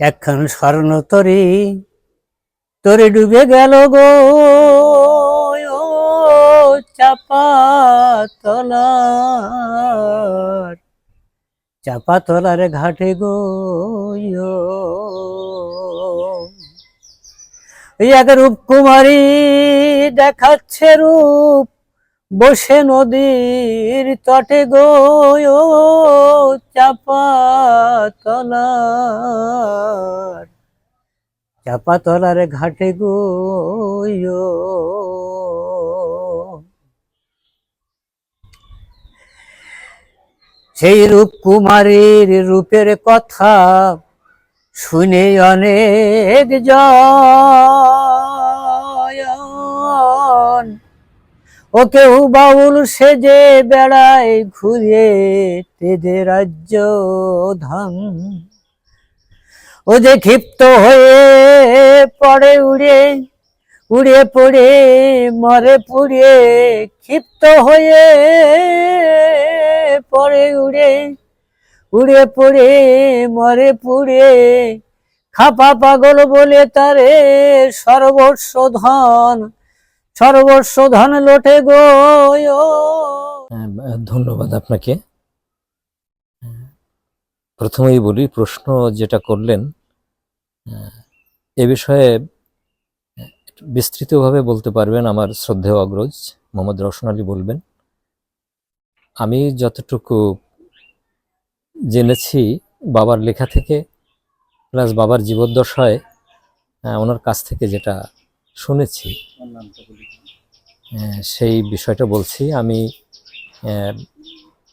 একখান স্বর্ণ তরি, তরে ডুবে গেল গো। ও চাপা তলার, চাপা ঘাটে গো। এক রূপ কুমারী দেখাচ্ছে রূপ বসে নদীর তটে গো ও চাপা তলার চাপা তলার ঘাটে গো সেই রূপ কুমারীর রূপের কথা শুনে অনেক জন ও কেউ বাউল সেজে বেড়ায় ঘুরে তেদের রাজ্য ধাম। ও যে ক্ষিপ্ত হয়ে পড়ে উড়ে উড়ে পড়ে, মরে পুড়ে ক্ষিপ্ত হয়ে পড়ে উড়ে উড়ে পড়ে, মরে পুড়ে খাপা পাগল বলে তারে সর্বস্ব ধন। সর্বস্ব ধন লোটে গো। হ্যাঁ, ধন্যবাদ আপনাকে। প্রথমেই বলি প্রশ্ন যেটা করলেন এ বিষয়ে বিস্তৃতভাবে বলতে পারবেন আমার শ্রদ্ধেয় অগ্রজ মোহাম্মদ রওশন আলী বলবেন। আমি যতটুকু জেনেছি বাবার লেখা থেকে প্লাস বাবার জীবদ্দশায় ওনার কাছ থেকে যেটা শুনেছি। আহ, সেই বিষয়টা বলছি। আমি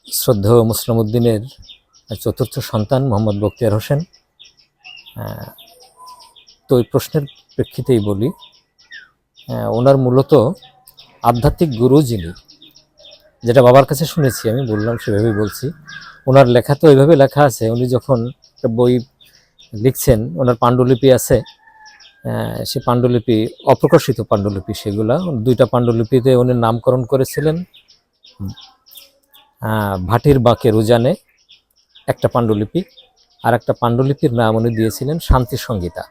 শ্রদ্ধেয় মুসলিম উদ্দিনের চতুর্থ সন্তান মোহাম্মদ বখতিয়ার হোসেন। তো ওই প্রশ্নের প্রেক্ষিতেই বলি ওনার মূলত আধ্যাত্মিক গুরু যিনি যেটা বাবার কাছে শুনেছি আমি বললাম সেভাবেই বলছি। ওনার লেখা তো ওইভাবে লেখা আছে উনি যখন বই লিখছেন ওনার পাণ্ডুলিপি আছে সে পাণ্ডুলিপি, অপ্রকাশিত পাণ্ডুলিপি সেগুলা, দুইটা পাণ্ডুলিপিতে উনি নামকরণ করেছিলেন। ভাটির বাঁকের উজানে একটা পাণ্ডুলিপি আর একটা পাণ্ডুলিপির নাম উনি দিয়েছিলেন শান্তি সংগীতা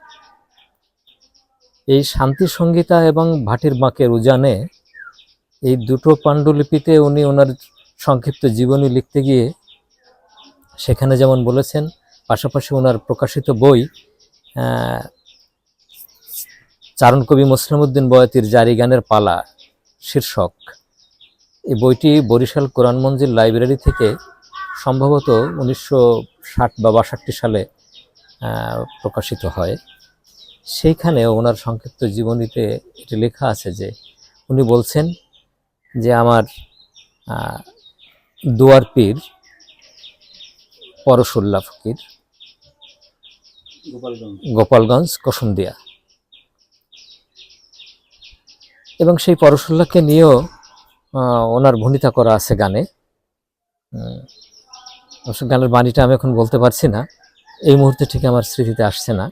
এই শান্তি সংগীতা এবং ভাটির বাঁকের উজানে এই দুটো পাণ্ডুলিপিতে উনি ওনার সংক্ষিপ্ত জীবনী লিখতে গিয়ে সেখানে যেমন বলেছেন, পাশাপাশি ওনার প্রকাশিত বই চারণ কবি মুসলিমউদ্দিন বয়াতির জারি গানের পালা শীর্ষক। এই বইটি বরিশাল কোরআন মঞ্জিল লাইব্রেরি থেকে সম্ভবত উনিশশো ষাট বা বাষট্টি সালে প্রকাশিত হয়। সেইখানে ওনার সংক্ষিপ্ত জীবনীতে এটি লেখা আছে যে উনি বলছেন যে আমার দুয়ার পীর পরশুল্লাহ ফকির গোপালগঞ্জ। কসুমদিয়া এবং সেই পরশুল্লাহকে নিয়েও ওনার ভূমিতা করা আছে গানে। গানের বাণীটা আমি এখন বলতে পারছি না। এই মুহূর্তে ঠিক আমার স্মৃতিতে আসছে না।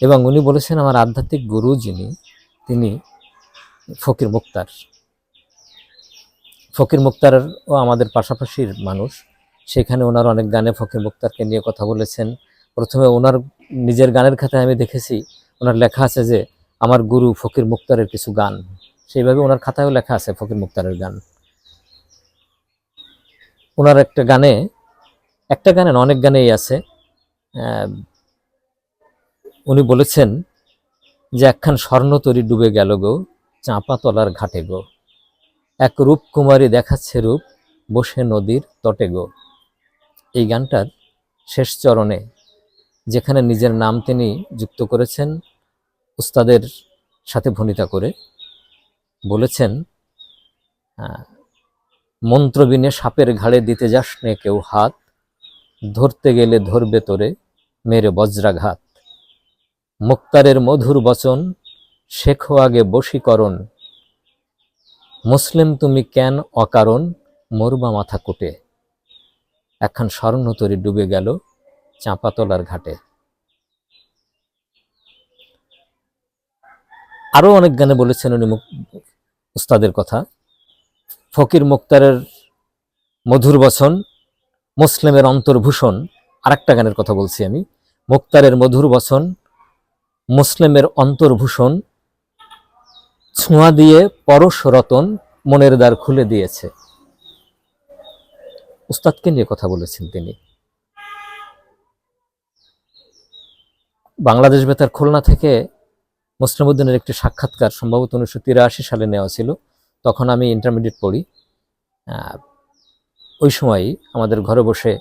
এবং উনি বলেছেন, আমার আধ্যাত্মিক গুরু যিনি, তিনি ফকির মুক্তার। ফকির মুক্তারও আমাদের পাশাপাশির মানুষ। সেখানে ওনার অনেক গানে ফকির মুক্তারকে নিয়ে কথা বলেছেন। প্রথমে ওনার নিজের গানের খাতায় আমি দেখেছি, ওনার লেখা আছে যে আমার গুরু ফকির মুক্তারের কিছু গান। সেইভাবে ওনার খাতায়ও লেখা আছে ফকির মুক্তারের গান। ওনার একটা গানে একটা গানে অনেক গানেই আছে। উনি বলেছেন যে একখান স্বর্ণ তরি ডুবে গেল গো, চাঁপা তলার ঘাটে গো। এক রূপ কুমারী দেখাচ্ছে রূপ, বসে নদীর তটে গো। এই গানটার শেষ চরণে, যেখানে নিজের নাম তিনি যুক্ত করেছেন উস্তাদের সাথে ভনিতা করে বলেছেন মন্ত্রবিনে সাপের ঘাড়ে দিতে যাস নে কেউ হাত, ধরতে গেলে ধরবে তোরে মেরে বজ্রাঘাত। মুক্তারের মধুর বচন, শেখো আগে বশীকরণ। মুসলিম তুমি কেন অকারণ, মরবা মাথা কুটে। একখান স্বর্ণ তরি ডুবে গেল চাঁপাতলার ঘাটে। আরও অনেক গানে বলেছেন উনি উস্তাদের কথা। ফকির মুক্তারের মধুর বচন, মুসলিমের অন্তর্ভূষণ, আরেকটা গানের কথা বলছি আমি। মুক্তারের মধুর বচন, মুসলিমের অন্তর্ভূষণ, ছোঁয়া দিয়ে পরশ রতন মনের দ্বার খুলে দিয়েছে। উস্তাদকে নিয়ে কথা বলেছেন তিনি। বাংলাদেশ বেতার খুলনা থেকে মুসলিমউদ্দিনের একটি সাক্ষাৎকার সম্ভবত উনিশশো তিরাশি সালে নেওয়া ছিল। তখন আমি ইন্টারমিডিয়েট পড়ি। ওই সময়ই আমাদের ঘরে বসে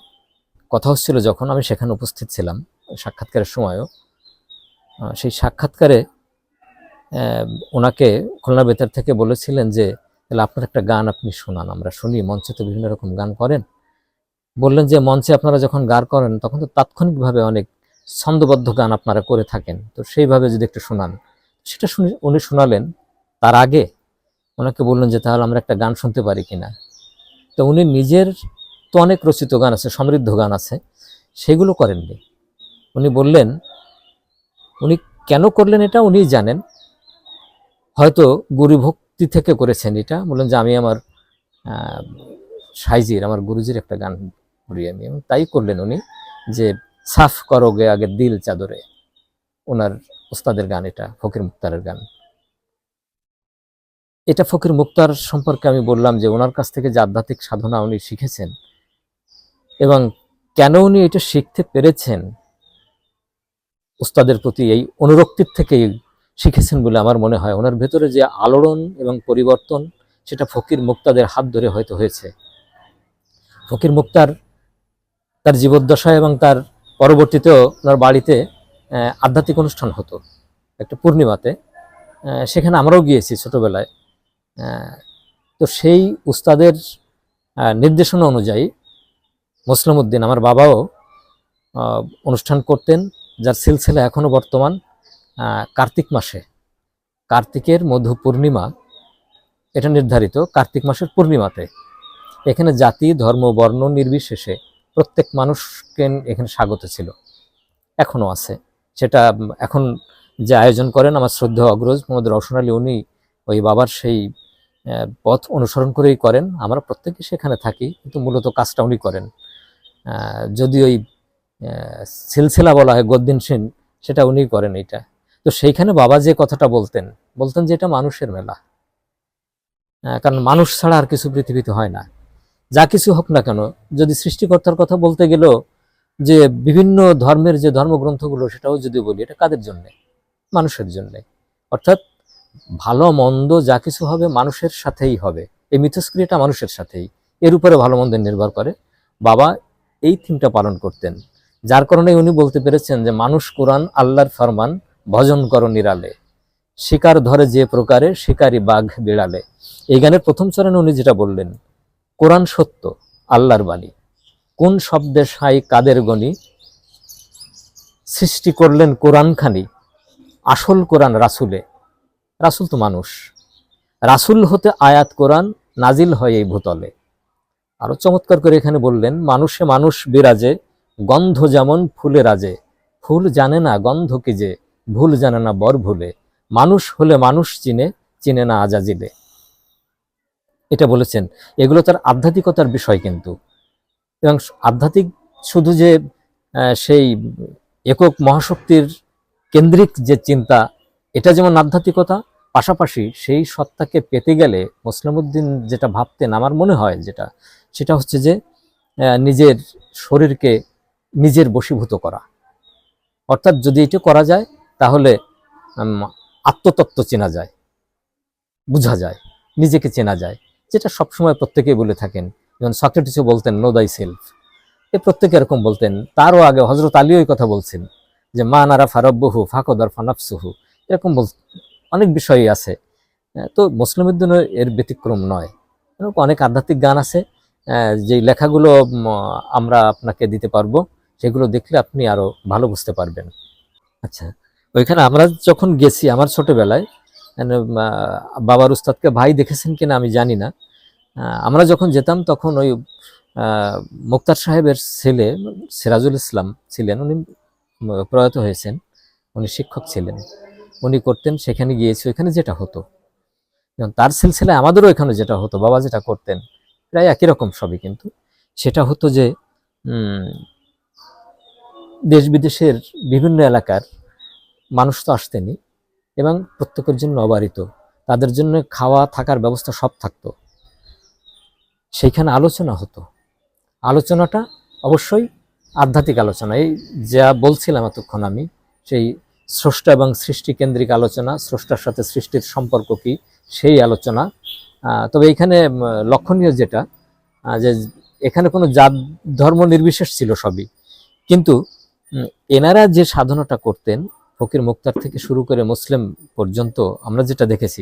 কথা হচ্ছিল যখন আমি সেখানে উপস্থিত ছিলাম সাক্ষাৎকারের সময়ও। সেই সাক্ষাৎকারে ওনাকে খুলনা বেতার থেকে বলেছিলেন যে, তাহলে আপনার একটা গান আপনি শোনান, আমরা শুনি, মঞ্চে তো বিভিন্ন রকম গান করেন। বললেন যে, মঞ্চে আপনারা যখন গান করেন, তখন তো তাৎক্ষণিকভাবে অনেক ছন্দবদ্ধ গান আপনারা করে থাকেন। তো সেইভাবে যদি একটু শোনান। সেটা শুনে উনি শোনালেন। তার আগে ওনাকে বললেন যে, তাহলে আমরা একটা গান শুনতে পারি কিনা? তো উনি নিজের তো অনেক রচিত গান আছে, সমৃদ্ধ গান আছে, সেগুলো করেননি। উনি বললেন, উনি কেন করলেন এটা? উনিই জানেন। হয়তো গুরুভক্তি থেকে করেছেন এটা। বললেন যে, আমি আমার সাইজির, আমার গুরুজির একটা গান করি আমি। তাই করলেন উনি যে, সাফ করোগে আগে দিল চাদরে। ওনার ওস্তাদের গান, এটা ফকির মুক্তারের গান। এটা ফকির মুক্তার সম্পর্কে আমি বললাম যে ওনার কাছ থেকে যে আধ্যাত্মিক সাধনা উনি শিখেছেন এবং কেন উনি এটা শিখতে পেরেছেন উস্তাদের প্রতি এই অনুরক্তির থেকেই শিখেছেন বলে আমার মনে হয়। ওনার ভেতরে যে আলোড়ন এবং পরিবর্তন, সেটা ফকির মুক্তাদের হাত ধরে হয়তো হয়েছে। ফকির মুক্তার তার জীবদ্দশা এবং তার পরবর্তীতেও ওনার বাড়িতে আধ্যাত্মিক অনুষ্ঠান হতো, একটা পূর্ণিমাতে। সেখানে আমরাও গিয়েছি ছোটবেলায়। তো সেই উস্তাদের নির্দেশনা অনুযায়ী মুসলিম উদ্দিন আমার বাবাও অনুষ্ঠান করতেন, যার সিলসিলা এখনও বর্তমান কার্তিক মাসে। কার্তিকের মধু পূর্ণিমা, এটা নির্ধারিত কার্তিক মাসের পূর্ণিমাতে। এখানে জাতি, ধর্ম, বর্ণ নির্বিশেষে প্রত্যেক মানুষকে এখানে স্বাগত ছিল। এখনও আছে। সেটা এখন যে আয়োজন করেন, আমার শ্রদ্ধা অগ্রজ মোহাম্মদ রওশন আলী, উনি ওই বাবার সেই পথ অনুসরণ করেই করেন। আমরা প্রত্যেকে সেখানে থাকি, কিন্তু মূলত কাজটা উনি করেন। যদি ওই সিলসিলা বলা হয়, গদ্দিন সেন, সেটা উনি করেন এটা তো সেইখানে বাবা যে কথাটা বলতেন বলতেন যে এটা মানুষের মেলা। কারণ মানুষ ছাড়া আর কিছু পৃথিবীতে হয় না। যা কিছু হোক না কেন, যদি সৃষ্টিকর্তার কথা বলতে গেলেও যে বিভিন্ন ধর্মের যে ধর্মগ্রন্থগুলো সেটাও যদি বলি, এটা কাদের জন্য? মানুষের জন্য। অর্থাৎ ভালো, মন্দ যা কিছু হবে মানুষের সাথেই হবে। এই মিথস্ক্রিয়াটা মানুষের সাথেই। এর উপরে ভালো, মন্দ নির্ভর করে। বাবা এই থিমটা পালন করতেন। যার কারণে উনি বলতে পেরেছেন যে, মানুষ কোরআন, আল্লাহর ফরমান, ভজন করো নিরালে। শিকার ধরে যে প্রকারে, শিকারী বাঘ বিড়ালে। এই গানের প্রথম চরণে উনি যেটা বললেন, কোরআন সত্য, আল্লাহর বাণী। কোন শব্দে সাই কাদের গণি সৃষ্টি করলেন কোরআন খানি, আসল কোরআন রাসুলে। রাসুল তো মানুষ। রাসুল হতে আয়াত কোরআন নাজিল হয় এই ভূতলে। আরও চমৎকার করে এখানে বললেন, মানুষে মানুষ বিরাজে, গন্ধ যেমন ফুলে রাজে, ফুল জানে না গন্ধ কি যে, ভুল জানে না বর ভুলে, মানুষ হলে মানুষ চিনে চিনে না আজাজিলে। এটা বলেছেন। এগুলো তার আধ্যাত্মিকতার বিষয় কিন্তু। এবং আধ্যাত্মিক শুধু যে সেই একক মহাশক্তির কেন্দ্রিক যে চিন্তা, এটা যেমন আধ্যাত্মিকতা, পাশাপাশি সেই সত্তাকে পেতে গেলে মুসলিমউদ্দিন যেটা ভাবতেন, আমার মনে হয় যেটা, সেটা হচ্ছে যে নিজের শরীরকে নিজের বশীভূত করা। অর্থাৎ যদি এটা করা যায়, তাহলে আত্মতত্ত্ব চেনা যায়, বোঝা যায়, নিজেকে চেনা যায়, যেটা সবসময় প্রত্যেকেই বলে থাকেন। যেমন সক্রেটিসও বলতেন নো দাই সেলফ এ প্রত্যেকে এরকম বলতেন। তারও আগে হজরত আলীও কথা বলছেন যে মা নারা ফারব্বহু ফাকদার ফানাফসুহু এরকম বল অনেক বিষয়ই আছে। তো মুসলিম উদ্দিনও এর ব্যতিক্রম নয়। এরকম অনেক আধ্যাত্মিক গান আছে যেই লেখাগুলো আমরা আপনাকে দিতে পারব সেগুলো দেখলে আপনি আরও ভালো বুঝতে পারবেন। আচ্ছা ওইখানে আমরা যখন গেছি আমার ছোটোবেলায় মানে, বাবার উস্তাদকে ভাই দেখেছেন কিনা আমি জানি না আমরা যখন যেতাম তখন ওই মুক্তার সাহেবের ছেলে সিরাজুল ইসলাম ছিলেন, উনি প্রয়াত হয়েছেন, উনি শিক্ষক ছিলেন। উনি করতেন, সেখানে গিয়েছি, ওইখানে যেটা হতো। তার সিলসিলায় আমাদেরও এখানে যেটা হতো, বাবা যেটা করতেন, প্রায় একই রকম সবই কিন্তু। সেটা হতো যে দেশ বিদেশের বিভিন্ন এলাকার মানুষ তো আসতেনি এবং প্রত্যেকের জন্য অবারিত। তাদের জন্য খাওয়া থাকার ব্যবস্থা সব থাকতো। সেইখানে আলোচনা হতো। আলোচনাটা অবশ্যই আধ্যাত্মিক আলোচনা। এই যা বলছিলাম এতক্ষণ আমি, সেই স্রষ্টা এবং সৃষ্টি কেন্দ্রিক আলোচনা, স্রষ্টার সাথে সৃষ্টির সম্পর্ক কি, সেই আলোচনা। তবে এখানে লক্ষণীয় যেটা যে এখানে কোনো জাত, ধর্ম নির্বিশেষ ছিল সবই। কিন্তু এনারা যে সাধনাটা করতেন, ফকির মুক্তার থেকে শুরু করে মুসলিম পর্যন্ত আমরা যেটা দেখেছি,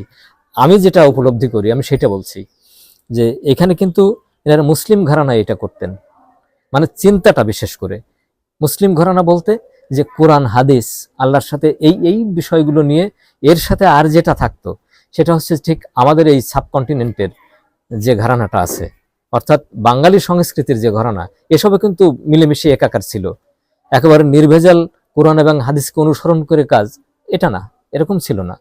আমি যেটা উপলব্ধি করি, আমি সেটা বলছি। যে এখানে কিন্তু এনারা মুসলিম ঘরানা এটা করতেন। মানে চিন্তাটা বিশেষ করে। মুসলিম ঘরানা বলতে যে কোরআন, হাদিস, আল্লাহর সাথে এই এই বিষয়গুলো নিয়ে এর সাথে আর যেটা থাকতো, সেটা হচ্ছে ঠিক আমাদের এই সাবকন্টিনেন্টের যে ঘরানাটা আছে। অর্থাৎ বাঙালি সংস্কৃতির যে ঘরানা, এসবে কিন্তু মিলেমিশে একাকার ছিল। একেবারে নির্ভেজাল কোরআন এবং হাদিসকে অনুসরণ করে কাজ, এটা না, এরকম ছিল না।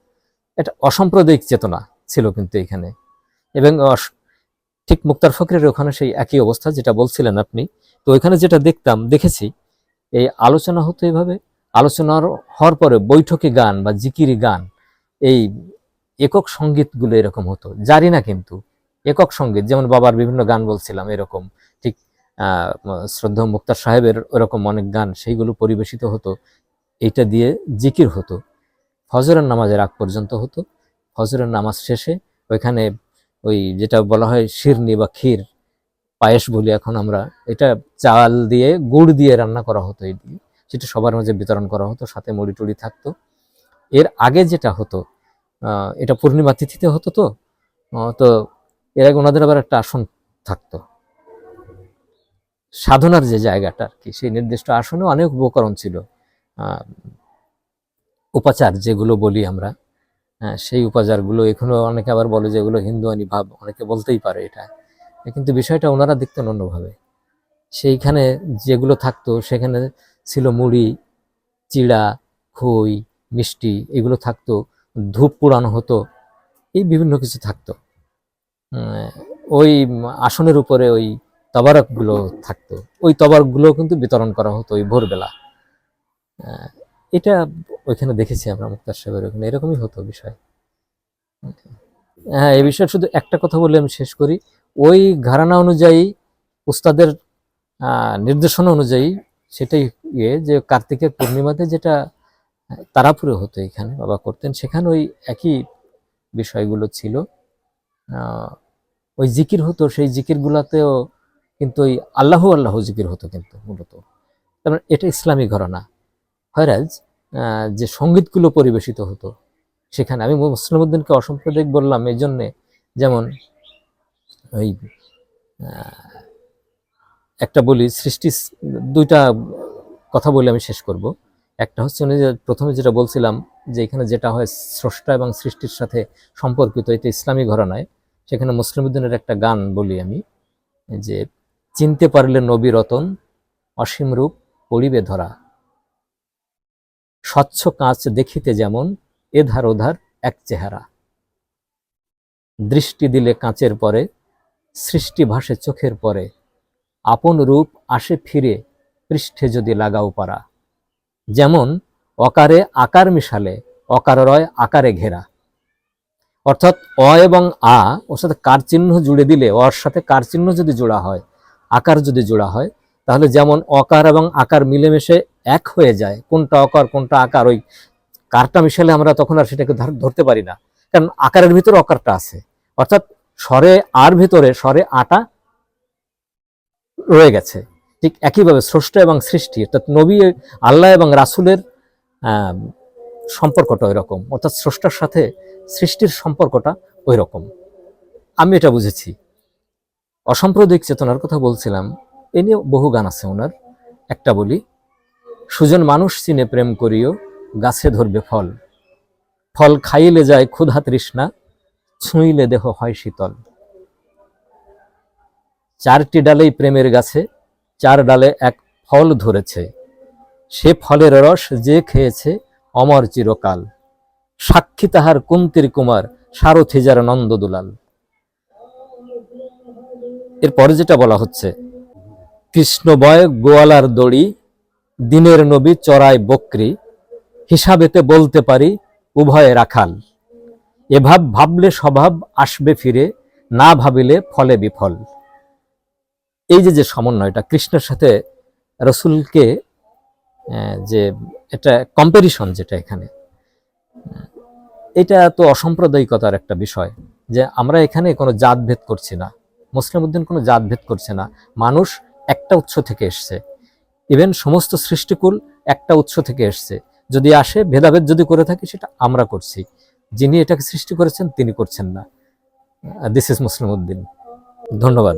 এটা অসাম্প্রদায়িক চেতনা ছিল কিন্তু এখানে। এবং ঠিক মুক্তার ফকরের ওখানে সেই একই অবস্থা যেটা বলছিলেন আপনি। তো ওইখানে যেটা দেখতাম, দেখেছি, এই আলোচনা হতো এইভাবে আলোচনার হওয়ার পরে বৈঠকে গান বা জিকিরি গান, এই একক সঙ্গীতগুলো এরকম হতো। জারি না কিন্তু, একক সংগীত, যেমন বাবার বিভিন্ন গান বলছিলাম এরকম, ঠিক শ্রদ্ধা মুক্তার সাহেবের ওরকম অনেক গান, সেইগুলো পরিবেশিত হতো। এইটা দিয়ে জিকির হতো। ফজরের নামাজের আগ পর্যন্ত হতো। ফজরের নামাজ শেষে ওইখানে ওই যেটা বলা হয় শিরনি বা ক্ষীর, পায়েস বলি এখন আমরা, এটা চাল দিয়ে, গুড় দিয়ে রান্না করা হতো এই দিয়ে সেটা সবার মাঝে বিতরণ করা হতো, সাথে মুড়ি টুড়ি থাকতো। এর আগে যেটা হতো এটা পূর্ণিমা তিথিতে হতো তো তো এর আগে ওনাদের আবার একটা আসন থাকতো। সাধনার যে জায়গাটা আর কি, সেই নির্দিষ্ট আসনে অনেক উপকরণ ছিল। উপাচার যেগুলো বলি আমরা হ্যাঁ, সেই উপাচারগুলো এখনও অনেকে আবার বলে যে এগুলো হিন্দুয়ানি ভাব অনেকে বলতেই পারে এটা। কিন্তু বিষয়টা ওনারা দেখতেন অন্যভাবে। সেইখানে যেগুলো থাকতো সেখানে ছিল মুড়ি চিড়া খই মিষ্টি এগুলো থাকতো ধূপ পোড়ানো হতো এই বিভিন্ন কিছু থাকতো। ওই আসনের উপরে ওই তবারকগুলো থাকতো। ওই তবারকগুলো কিন্তু বিতরণ করা হতো ওই ভোরবেলা। এটা ওইখানে দেখেছি আমরা মুক্তার সাহেবের ওখানে, এরকমই হতো বিষয়। হ্যাঁ এ বিষয়ে শুধু একটা কথা বলে আমি শেষ করি। ওই ঘরানা অনুযায়ী, উস্তাদের নির্দেশনা অনুযায়ী সেটাই ইয়ে যে কার্তিকের পূর্ণিমাতে যেটা তারাপুরে হতো এখানে, বাবা করতেন, সেখানে ওই একই বিষয়গুলো ছিল। ওই জিকির হতো, সেই জিকির গুলাতেও কিন্তু ওই আল্লাহ আল্লাহ জিকির হতো কিন্তু মূলত। তার মানে এটা ইসলামী ঘরানা। হয়রাজ যে সঙ্গীতগুলো পরিবেশিত হতো, সেখানে আমি মুসলিমউদ্দিনকে অসাম্প্রদায়িক বললাম, এই জন্যে যেমন ওই একটা বলি, সৃষ্টি দুইটা কথা বলে আমি শেষ করব। একটা হচ্ছে উনি যে প্রথমে যেটা বলছিলাম, যে এখানে যেটা হয় স্রষ্টা এবং সৃষ্টির সাথে সম্পর্কিত, এটা ইসলামী ঘরানায় সেখানে মুসলিমউদ্দিনের একটা গান বলি আমি, যে চিনতে পারলে নবী রতন, অসীম রূপ, পড়িবে ধরা। স্বচ্ছ কাঁচ দেখিতে যেমন এধার ওধার এক চেহারা। দৃষ্টি দিলে কাঁচের পরে, সৃষ্টি ভাসে চোখের পরে, আপন রূপ আসে ফিরে, পৃষ্ঠে যদি লাগাও পারা। যেমন অকারে আকার মিশালে অকার রয় আকারে ঘেরা। অর্থাৎ অ এবং আ ওর সাথে কার চিহ্ন জুড়ে দিলে, অর সাথে কার চিহ্ন যদি জোড়া হয়, আকার যদি জোড়া হয় তাহলে যেমন অকার এবং আকার মিলেমিশে এক হয়ে যায়, কোনটা অকার, কোনটা আকার, ওই কারটা মিশালে আমরা তখন আর সেটাকে ধর- ধরতে পারি না। কারণ আকারের ভিতরে অকারটা আছে। অর্থাৎ স্বরে আর ভিতরে, স্বরে আটা রয়ে গেছে। ঠিক একইভাবে স্রষ্টা এবং সৃষ্টি, অর্থাৎ নবী, আল্লাহ এবং রাসুলের সম্পর্কটা ওই রকম অর্থাৎ স্রষ্টার সাথে সৃষ্টির সম্পর্কটা ওই রকম আমি এটা বুঝেছি। অসাম্প্রদায়িক চেতনার কথা বলছিলাম। এ নিয়ে বহু গান আছে ওনার। একটা বলি, সুজন মানুষ চিনে প্রেম করিও, গাছে ধরবে ফল। ফল খাইলে যায় ক্ষুধা তৃষ্ণা, ছুঁইলে দেহ হয় শীতল। চারটি ডালেই প্রেমের গাছে, চার ডালে এক ফল ধরেছে। সে ফলের রস যে খেয়েছে, অমর চিরকাল। সাক্ষী তাহার কুন্তির কুমার, সারথি যার নন্দ দুলাল। এরপরে যেটা বলা হচ্ছে কৃষ্ণবয় গোয়ালার দড়ি, দিনের নবী চড়ায় বকরি, হিসাবেতে বলতে পারি উভয়ে রাখাল। এভাব ভাবলে স্বভাব আসবে ফিরে, না ভাবিলে ফলে বিফল। এই যে যে সমন্বয়টা, কৃষ্ণের সাথে রসুলকে যে এটা কম্পারিশন যেটা এখানে, এটা তো অসাম্প্রদায়িকতার একটা বিষয় যে আমরা এখানে কোনো জাতভেদ করছি না। মুসলিম উদ্দিন কোনো জাতভেদ করছে না। মানুষ একটা উৎস থেকে এসছে। ইভেন সমস্ত সৃষ্টিকুল একটা উৎস থেকে এসছে। যদি আসে, ভেদাভেদ যদি করে থাকি, সেটা আমরা করছি। যিনি এটাকে সৃষ্টি করেছেন, তিনি করছেন না। This is Muslim Uddin. ধন্যবাদ।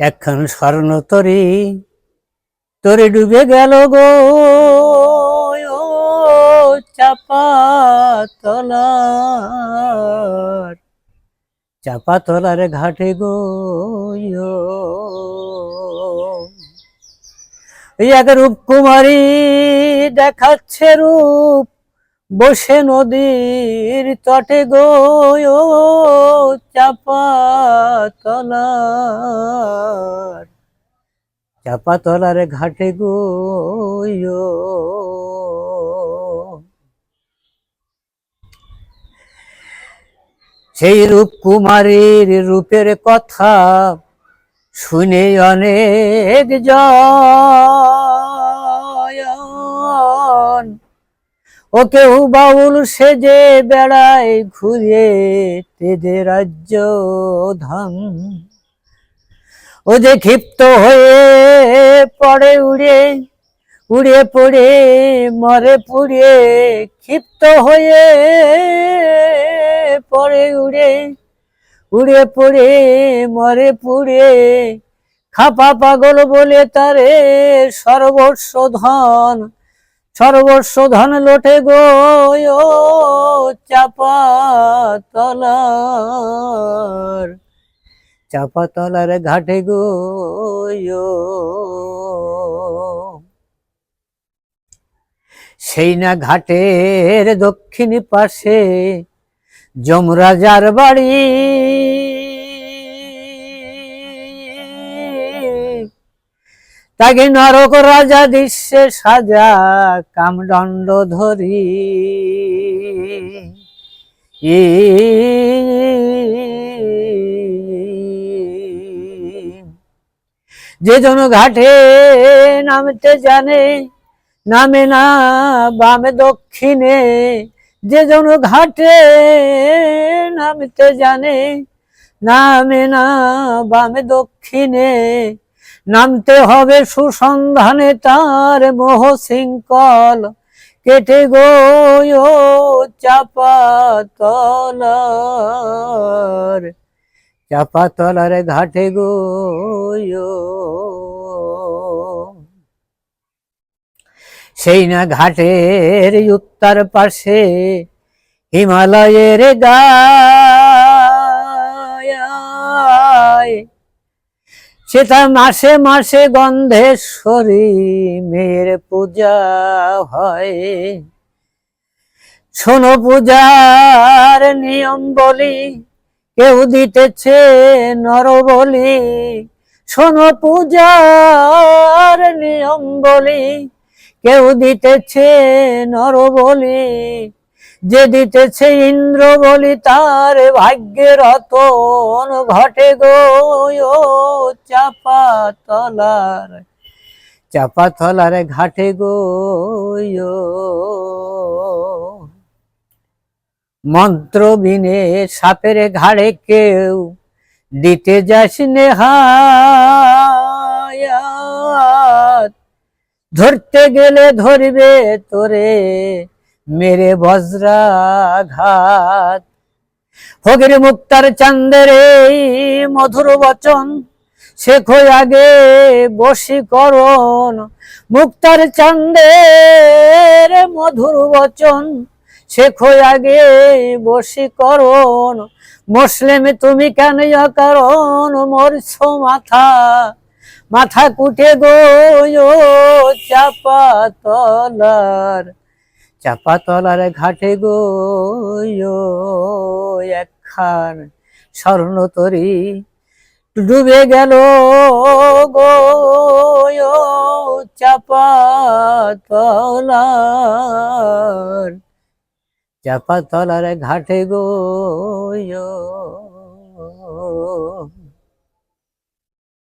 একখান স্বর্ণ তরি, তরে ডুবে গেল গো, ও চাপা তলার। চাপা তলার ঘাটে গো এক রূপ কুমারী দেখাচ্ছে রূপ, বসে নদীর তটে গো ও চাপা তলার। চাপা তলার ঘাটে গো সেই রূপ কুমারীর রূপের কথা শুনে অনেক জন ও কেউ বাউল সেজে বেড়ায় ঘুরে তেদের রাজ্য ধান ও যে ক্ষিপ্ত হয়ে পড়ে উড়ে উড়ে পড়ে, মরে পুড়ে ক্ষিপ্ত হয়ে পড়ে উড়ে উড়ে পড়ে, মরে পুড়ে। খাপা পাগল বলে তারে সর্বস্ব ধন সর্বস্ব ধন লোটে গো চাপা তলার। চাপা তলার ঘাটে গো সেই না ঘাটের দক্ষিণ পাশে যমরাজার বাড়ি। তাকে নরক রাজা দৃশ্যে সাজা কামদণ্ড ধরি। যে জন ঘাটে নামতে জানে, নামে না, বামে দক্ষিণে। যে জন ঘাটে নামতে জানে, নামে না, বামে দক্ষিণে। নামতে হবে সুসন্ধানে তার মোহ শৃঙ্খল। কেটে গো চাপা তলার। চাপা তলার ঘাটে গো সেই না ঘাটের উত্তর পাশে হিমালয়ের গায়। সেটা মাসে মাসে গন্ধেশ্বরী মেয়ের পূজা হয়। শোনো পূজার নিয়ম বলি, কেউ দিতেছে নর বলি শোনো পূজার নিয়ম বলি, কেউ দিতেছে নর বলি যে দিতেছে ইন্দ্র বলি, তার ভাগ্যের রতন ঘটে গো। ও চাপা তলার ঘাটে গো মন্ত্র বিনে সাপের ঘাড়ে কেউ দিতে যাস নেহায়াত। ধরতে গেলে ধরবে তোরে মেরে বজ্রাঘাত। ফকির মুক্তার চান্দের এই মধুর বচন শেখো আগে বশীকরণ, মুক্তার চান্দের মধুর বচন। শেখো আগে বশীকরণ, মুসলিম তুমি কেন কারণ? মরছ মাথা মাথা কুটে গো চাপা তলার চাপা তলার ঘাটে গো একখান স্বর্ণ তরি ডুবে গেল গো চাপা চাপাতলার চাপা তলার ঘাটে গো